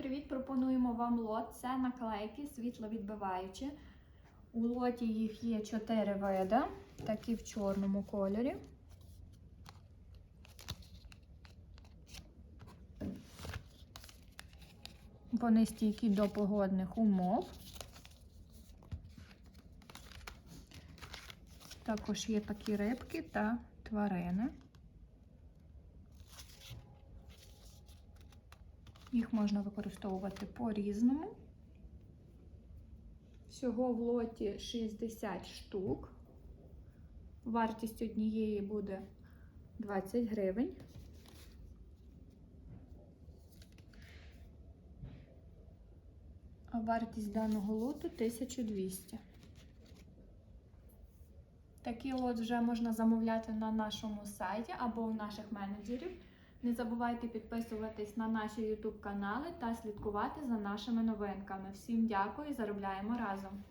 привіт! Пропонуємо вам лот. Це наклейки світловідбиваючі. У лоті їх є 4 види, такі в чорному кольорі. Вони стійкі до погодних умов. Також є такі рибки та тварини. Їх можна використовувати по-різному. Всього в лоті 60 штук. Вартість однієї буде 20 гривень. А вартість даного лоту 1200. Такий лот вже можна замовляти на нашому сайті або у наших менеджерів. Не забувайте підписуватись на наші YouTube канали та слідкувати за нашими новинками. Всім дякую, заробляємо разом!